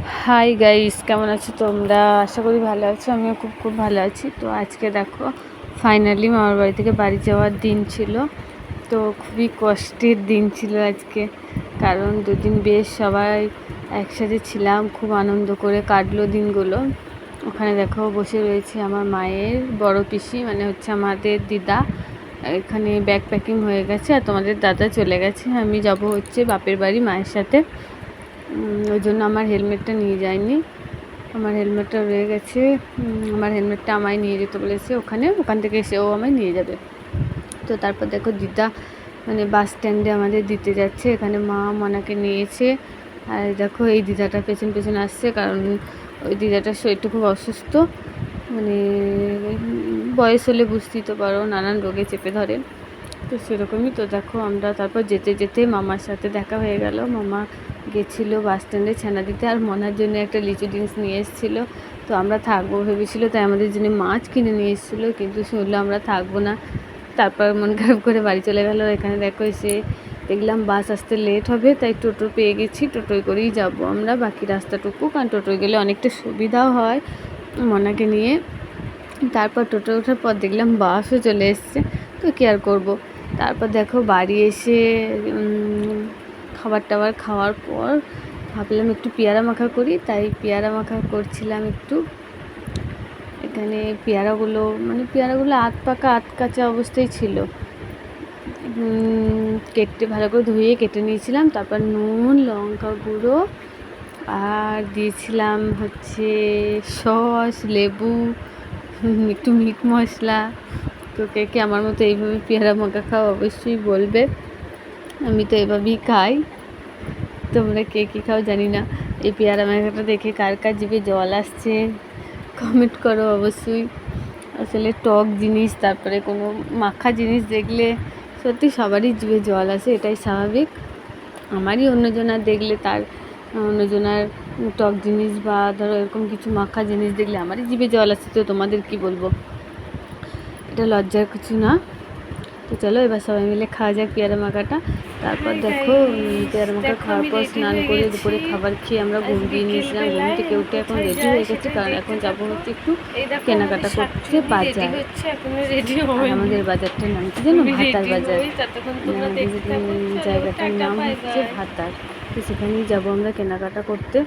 Hi guys কেমন আছো তোমরা? আশা করি ভালো আছো, আমিও খুব খুব ভালো আছি। তো আজকে দেখো ফাইনালি মামার বাড়ি থেকে বাড়ি যাওয়ার দিন ছিল। তো খুবই কষ্টের দিন ছিল আজকে, কারণ দুদিন বেশ সবাই একসাথে ছিলাম, খুব আনন্দ করে কাটলো দিনগুলো। ওখানে দেখো, বসে রয়েছে আমার মায়ের বড় পিসি মানে হচ্ছে আমাদের দিদা। এখানে ব্যাগ প্যাকিং হয়ে গেছে আর তোমাদের দাদা চলে গেছে। আমি যাব হচ্ছে বাপের বাড়ি মায়ের সাথে। ওই জন্য আমার হেলমেটটা নিয়ে যায়নি আমার হেলমেটটা রয়ে গেছে। আমার হেলমেটটা আমায় নিয়ে যেতে বলেছে ওখানে। ওখান থেকে এসে ও আমায় নিয়ে যাবে। তো তারপর দেখো দিদা মানে বাস স্ট্যান্ডে আমাদের দিতে যাচ্ছে। এখানে মা মনাকে নিয়েছে। আর দেখো এই দিদাটা পেছন পেছন আসছে কারণ ওই দিদাটার শরীরটা খুব অসুস্থ। মানে বয়স হলে বুঝতেই তো পারো, নানান রোগে চেপে ধরে। তো সেরকমই তো দেখো আমরা তারপর যেতে যেতে মামার সাথে দেখা হয়ে গেল। মামা গেছিল বাস স্ট্যান্ডে ছানা দিতে আর মনার জন্য একটা লিচু ড্রিঙ্কস নিয়ে এসেছিল। তো আমরা থাকব ভেবেছিলো তাই আমাদের জন্য মাছ কিনে নিয়ে এসেছিল, কিন্তু শুনলো আমরা থাকব না। তারপর মন খারাপ করে বাড়ি চলে গেল। এখানে দেখো এসে দেখলাম বাস আসতে লেট হবে, তাই টোটো পেয়ে গেছি। টোটোয় করেই যাব আমরা। বাকি রাস্তাটুকু, কারণ টোটোয় গেলে অনেকটা সুবিধাও হয় মনাকে নিয়ে। তারপর টোটো ওঠার পর দেখলাম বাসও চলে এসছে। তো কি আর করব? তারপর দেখো বাড়ি এসে খাবার টাবার খাওয়ার পর ভাবলাম একটু পেয়ারা মাখা করি, তাই পেয়ারা মাখা করছিলাম একটু। এখানে পেয়ারাগুলো মানে পেয়ারাগুলো আধ পাকা আধ কাঁচা অবস্থায় ছিল। কেটে ভালো করে ধুয়ে কেটে নিয়েছিলাম, তারপর নুন, লঙ্কা গুঁড়ো আর দিয়েছিলাম হচ্ছে সস, লেবু, একটু মিট মশলা। তো কে কে আমার মতো এইভাবে পেয়ারা মাখা খাও অবশ্যই বলবে? আমি তো এভাবেই খাই। তোমরা কে কী খাও জানি না। এই পেয়ারা মাখাটা দেখে কার কার জিভে জল আসছে? কমেন্ট করো অবশ্যই। আসলে টক জিনিস, তারপরে কোনো মাখা জিনিস দেখলে সত্যি সবারই জিভে জল আসে, এটাই স্বাভাবিক। আমারই অন্যজনার দেখলে তার অন্যজনার টক জিনিস বা ধরো এরকম কিছু মাখা জিনিস দেখলে আমারই জিভে জল আসে, তো তোমাদের কি বলব? এটা লজ্জার কিছু না। তো চলো এবার সবাই মিলে খাওয়া যাক পেয়ারা মাখাটা। তারপর দেখো পেয়ারা মাখা খাওয়ার পর স্নান করে দুপুরে খাবার খেয়ে আমরা ঘুম দিয়ে নিয়েছিলাম। ঘুম থেকে উঠে এখন রেডি হয়ে গেছে কারণ এখন যাব হচ্ছে একটু কেনাকাটা করতে বাজার। আমাদের বাজারটার নাম কি জানো ভাতার বাজার। জায়গাটার নাম হচ্ছে ভাতার। তো সেখানেই যাব আমরা কেনাকাটা করতে।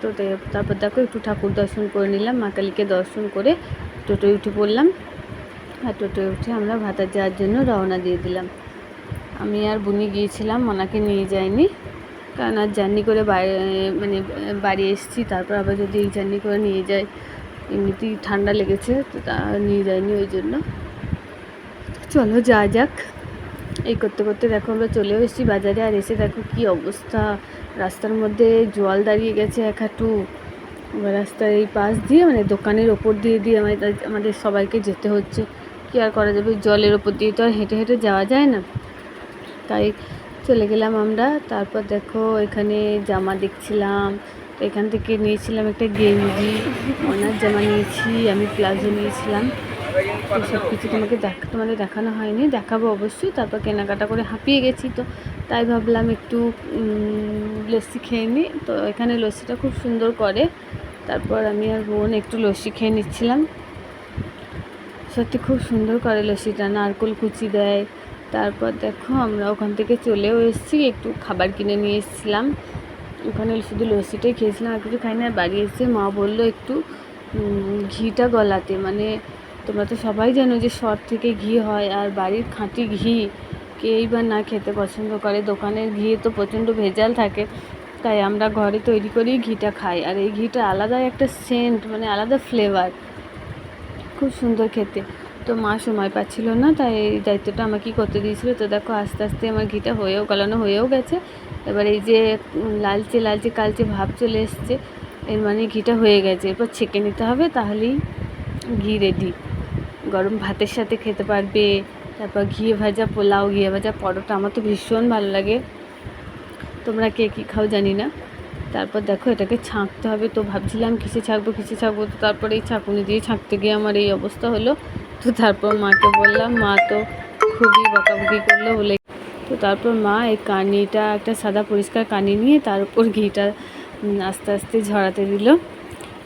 তো তারপর দেখো একটু ঠাকুর দর্শন করে নিলাম মা কালীকে দর্শন করে টোটোয় উঠে পড়লাম। আর টোটোয় উঠে আমরা ভাতা যাওয়ার জন্য রওনা দিয়ে দিলাম। আমি আর বুনি গিয়েছিলাম, ওনাকে নিয়ে যাইনি। কারণ আর জার্নি করে মানে বাড়ি এসেছি, তারপর আবার যদি এই জার্নি করে নিয়ে যাই, এমনিতেই ঠান্ডা লেগেছে, তো তা নিয়ে যাইনি ওই জন্য। চলো যা যাক। এই করতে করতে দেখো আমরা চলেও এসেছি বাজারে, আর এসে দেখো কি অবস্থা। রাস্তার মধ্যে জল দাঁড়িয়ে গেছে এক হাঁটু। রাস্তার এই পাশ দিয়ে মানে দোকানের ওপর দিয়ে দিয়ে আমাদের আমাদের সবাইকে যেতে হচ্ছে। কী আর করা যাবে? জলের ওপর দিয়ে তো আর হেঁটে হেঁটে যাওয়া যায় না। তাই চলে গেলাম আমরা। তারপর দেখো এখানে জামা দেখছিলাম। তো এখান থেকে নিয়েছিলাম একটা গেঞ্জি। অনার জামা নিয়েছি, আমি প্লাজো নিয়েছিলাম। সব কিছু তোমাকে দেখ তোমাদের দেখানো হয়নি। দেখাবো অবশ্যই। তারপর কেনাকাটা করে হাঁপিয়ে গেছি তো। তাই ভাবলাম একটু লস্যি খেয়ে নিই। তো এখানে লস্যিটা খুব সুন্দর করে। তারপর আমি আর বোন একটু লস্যি খেয়ে নিচ্ছিলাম। সত্যি খুব সুন্দর করে লস্যিটা, নারকোল কুচি দেয়। তারপর দেখো আমরা ওখান থেকে চলেও এসেছি, একটু খাবার কিনে নিয়ে এসেছিলাম। ওখানে শুধু লস্যিটাই খেয়েছিলাম, আর কিছু খাইনি আর বাড়ি এসে মা বলল একটু ঘিটা গলাতে। মানে তোমরা তো সবাই জানো যে শর্ট থেকে ঘি হয়, আর বাড়ির খাঁটি ঘি কেই বা না খেতে পছন্দ করে। দোকানের ঘি তো প্রচণ্ড ভেজাল থাকে, তাই আমরা ঘরে তৈরি করেই ঘিটা খাই। আর এই ঘিটা আলাদা একটা সেন্ট মানে আলাদা ফ্লেভার খুব সুন্দর খেতে। তো মা সময় পাচ্ছিল না, তাই এই দায়িত্বটা আমাকেই করতে দিয়েছিল। তো দেখো, আস্তে আস্তে আমার ঘিটা হয়েও গলানো হয়েও গেছে। এবার এই যে লালচে লালচে কালচে ভাব চলে এসছে, এর মানে ঘিটা হয়ে গেছে। এরপর ছেঁকে নিতে হবে, তাহলেই ঘি রেডি গরম ভাতের সাথে খেতে পারবে। তারপর ঘিয়ে ভাজা পোলাও ঘিয়ে ভাজা পরোটা, আমার তো ভীষণ ভালো লাগে। তোমরা কে কী খাও জানি না। তারপর দেখো এটাকে ছাঁকতে হবে। তো ভাবছিলাম কিসে ছাঁকবো কিসে ছাঁকবো? তো তারপরে এই ছাঁকুনি দিয়ে ছাঁকতে গিয়ে আমার এই অবস্থা হলো। তো তারপর মাকে বললাম, মা তো খুবই বকাবকি করল বলে। তো তারপর মা এই কানিটা, একটা সাদা পরিষ্কার কানি নিয়ে তার উপর ঘিটা আস্তে আস্তে ঝরাতে দিল।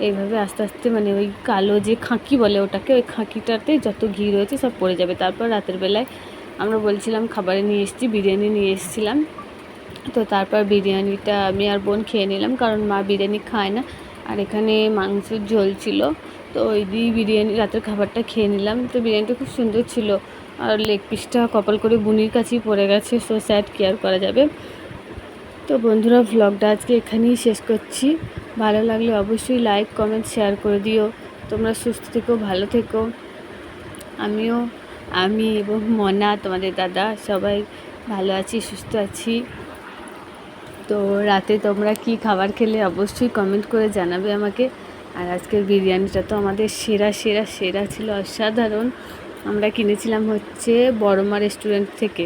এইভাবে আস্তে আস্তে মানে ওই কালো যে খাঁকি বলে ওটাকে, ওই খাঁকিটাতে যত ঘি রয়েছে সব পড়ে যাবে। তারপর রাতের বেলায় আমরা বলছিলাম, খাবারে নিয়ে এসেছি, বিরিয়ানি নিয়ে এসেছিলাম। তো তারপর বিরিয়ানিটা আমি আর বোন খেয়ে নিলাম, কারণ মা বিরিয়ানি খায় না। আর এখানে মাংসের ঝোল ছিল, তো ওই দিয়ে বিরিয়ানি, রাতের খাবারটা খেয়ে নিলাম। তো বিরিয়ানিটা খুব সুন্দর ছিল, আর লেগ পিসটা কপাল করে বুনির কাছেই পড়ে গেছে সো স্যাড কেয়ার করা যাবে। তো বন্ধুরা ভ্লগটা আজকে এখানেই শেষ করছি। ভালো লাগলে অবশ্যই লাইক কমেন্ট শেয়ার করে দিও। তোমরা সুস্থ থেকো, ভালো থেকো। আমিও, আমি এবং মনা, তোমাদের দাদা, সবাই ভালো আছি, সুস্থ আছি। তো রাতে তোমরা কি খাবার খেলে অবশ্যই কমেন্ট করে জানাবে আমাকে। আর আজকের বিরিয়ানিটা তো আমাদের সেরা সেরা সেরা ছিল অসাধারণ। আমরা কিনেছিলাম হচ্ছে বড়মা রেস্টুরেন্ট থেকে।